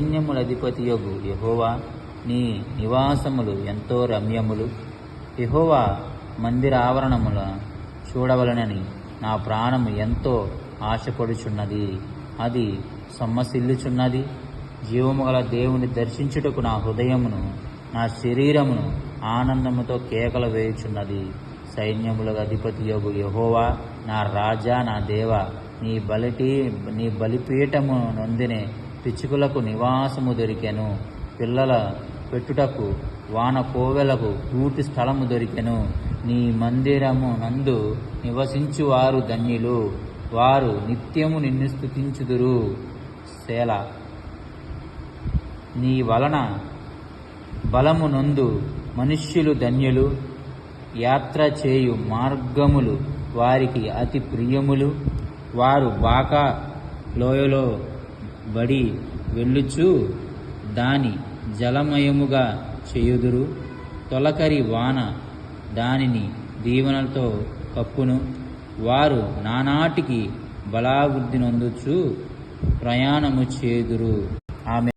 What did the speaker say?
సైన్యముల అధిపతి యొగు యహోవా నీ నివాసములు ఎంతో రమ్యములు. యహోవా మందిర ఆవరణముల చూడవలనని నా ప్రాణము ఎంతో ఆశపడుచున్నది. అది సొమ్మసిల్లుచున్నది. జీవము గల దేవుని దర్శించుటకు నా హృదయమును నా శరీరమును ఆనందముతో కేకలు వేయుచున్నది. సైన్యముల అధిపతి యొగు యహోవా నా రాజా నా దేవ నీ బలిటి నీ బలిపీఠము నొందినే పిచ్చుకులకు నివాసము దొరికెను. పిల్లల పెట్టుటకు వాన కోవెలకు పూర్తి స్థలము దొరికెను. నీ మందిరము నందు నివసించు వారు ధన్యులు. వారు నిత్యము నిన్ను స్థుతించుదురు శేల నీ వలన బలము నందు మనుష్యులు ధన్యులు. యాత్ర చేయు మార్గములు వారికి అతి ప్రియములు. వారు బాకా లోయలో బడి వెళ్ళుచు దాని జలమయముగా చేయుదురు. తొలకరి వాన దానిని దీవెనలతో కప్పును. వారు నానాటికి బలావృద్ధి నొందుచు ప్రయాణము చేదురు. ఆమె